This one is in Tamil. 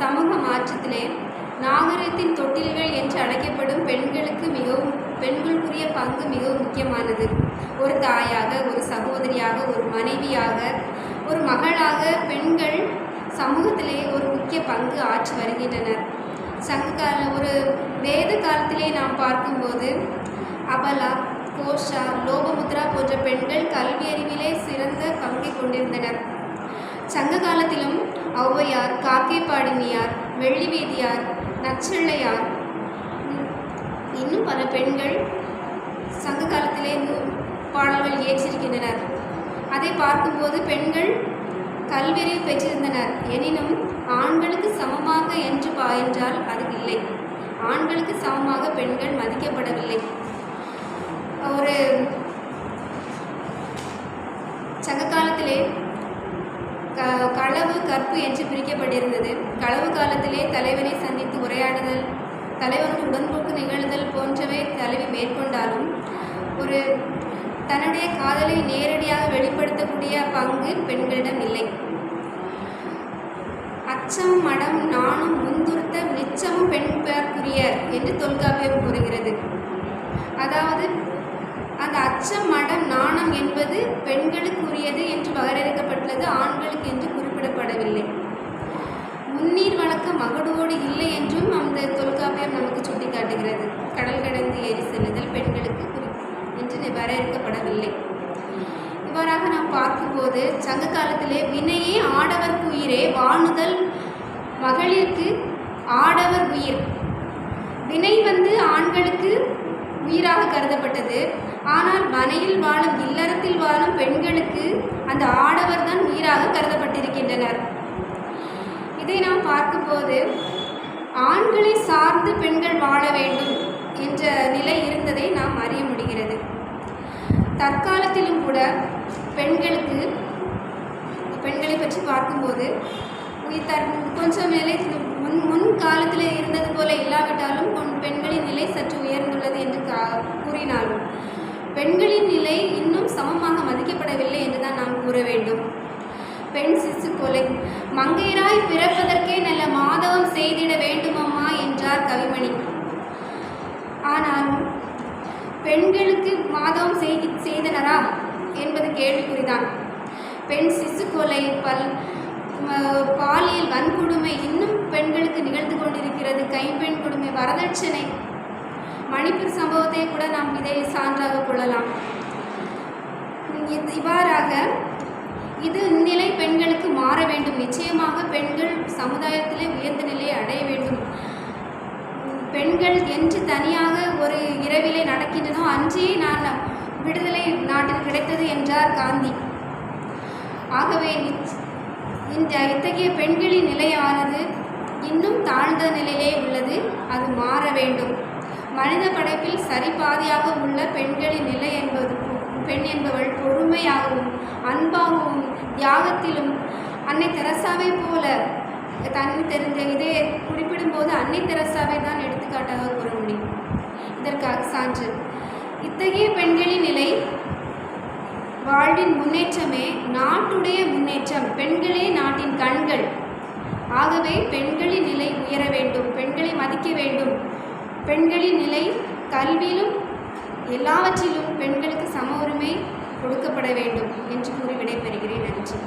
சமூக மாற்றத்திலே நாகரிகத்தின் தொட்டில்கள் என்று அழைக்கப்படும் பெண்களுக்கு மிகவும் பெண்களுக்குரிய பங்கு மிகவும் முக்கியமானது. ஒரு தாயாக ஒரு சகோதரியாக ஒரு மனைவியாக ஒரு மகளாக பெண்கள் சமூகத்திலே ஒரு முக்கிய பங்கு ஆற்றி வருகின்றனர். சங்ககால ஒரு வேத காலத்திலே நாம் பார்க்கும்போது அபலா கோஷா லோபமுத்ரா போன்ற பெண்கள் கல்வியறிவிலே சிறந்த பங்கை கொண்டிருந்தனர். சங்க காலத்திலும் ஔவையார் காக்கைப்பாடினியார் வெள்ளிவேதியார் நச்சிள்ளையார். இன்னும் பல பெண்கள் சங்க காலத்திலே நூ- பாடல்கள் இயற்றியிருக்கின்றனர் அதை பார்க்கும்போது பெண்கள் கல்வியறிவு பெற்றிருந்தனர். எனினும் ஆண்களுக்கு சமமாக என்று பா என்றால் அது இல்லை. ஆண்களுக்கு சமமாக பெண்கள் மதிக்கப்படவில்லை. ஒரு சங்க காலத்திலே களவு என்று பிரிக்கப்பட்டிருந்தது. களவு காலத்திலே தலைவனை சந்தித்து உரையாடுதல் தலைவன் உடன்போக்கு நிகழ்தல் போன்றவை தலைவி மேற்கொண்டாலும் ஒரு தன்னுடைய காதலை நேரடியாக வெளிப்படுத்தக்கூடிய பங்கு பெண்களிடம் இல்லை. அச்சம் மடம் நானும் முந்துர்த்த நிச்சமும் பெண் பெயர்க்குரிய என்று தொல்காப்பியம் கூறுகிறது. அதாவது அந்த அச்சம் மடம் நாணம் என்பது பெண்களுக்குரியது என்று வரையறுக்கப்பட்டுள்ளது ஆண்களுக்கு என்று குறிப்பிடப்படவில்லை முன்னீர் வழக்க மகடோடு இல்லை என்றும் அந்த தொல்காப்பியம் நமக்கு சுட்டிக்காட்டுகிறது. கடல் கடந்து ஏறி செல்லுதல் பெண்களுக்கு குறி என்று வரையறுக்கப்படவில்லை இவ்வாறாக நாம் பார்க்கும்போது சங்க காலத்திலே வினையே ஆடவர் உயிரே வாணுதல் மகளிருக்கு ஆடவர் உயிர். வினை வந்து ஆண்களுக்கு உயிராக கருதப்பட்டது. ஆனால் மனையில் வாழும் இல்லறத்தில் வாழும் பெண்களுக்கு அந்த ஆடவர் தான் உயிராக கருதப்பட்டிருக்கின்றனர். இதை நாம் பார்க்கும்போது ஆண்களை சார்ந்து பெண்கள் வாழ வேண்டும் என்ற நிலை இருந்ததை நாம் அறிய முடிகிறது. தற்காலத்திலும் கூட பெண்களுக்கு பெண்களை பற்றி பார்க்கும்போது கொஞ்சம் மேலே முன் முன் காலத்தில் பெண்களின் நிலை இன்னும் சமமாக மதிக்கப்படவில்லை என்று தான் நாம் கூற வேண்டும். பெண் சிசு கொலை. மங்கையராய் பிறப்பதற்கே நல்ல மாதவம் செய்திட வேண்டுமம்மா என்றார் கவிமணி. ஆனாலும் பெண்களுக்கு மாதவம் செய்தி செய்தனரா என்பது கேள்விக்குறிதான். பெண் சிசு கொலை பல் பாலியல் வன்கொடுமை இன்னும் பெண்களுக்கு நிகழ்ந்து கொண்டிருக்கிறது. கைம்பெண் கொடுமை வரதட்சணை. மணிப்பூர் சம்பவத்தை கூட நாம் இதை சான்றாக கொள்ளலாம். இவ்வாறாக இது இந்நிலை பெண்களுக்கு மாற வேண்டும். நிச்சயமாக பெண்கள் சமுதாயத்திலே உயர்ந்த நிலையை அடைய வேண்டும். பெண்கள் என்று தனியாக ஒரு இரவிலே நடக்கின்றனோ அன்றே நான் விடுதலை நாட்டில் கிடைத்தது என்றார் காந்தி. ஆகவே இந்த இத்தகைய பெண்களின் நிலையானது இன்னும் தாழ்ந்த நிலையிலே உள்ளது. அது மாற வேண்டும். மனித படைப்பில் சரிபாதியாக உள்ள பெண்களின் நிலை என்பது பெண் என்பவள் பொறுமையாகவும் அன்பாகவும் தியாகத்திலும் அன்னை தெரசாவை போல தன்மை தெரிந்த இதை குறிப்பிடும்போது அன்னை தெரசாவை தான் எடுத்துக்காட்டாக கூற முடியும். இதற்காக சான்று. இத்தகைய பெண்களின் நிலை வாழ்வின் முன்னேற்றமே நாட்டுடைய முன்னேற்றம். பெண்களே நாட்டின் கண்கள். ஆகவே பெண்களின் நிலை உயர வேண்டும். பெண்களை மதிக்க வேண்டும். பெண்களின் நிலை கல்வியிலும் எல்லாவற்றிலும் பெண்களுக்கு சம உரிமை கொடுக்கப்பட வேண்டும் என்று கூறி விடைபெறுகிறேன். நன்றி.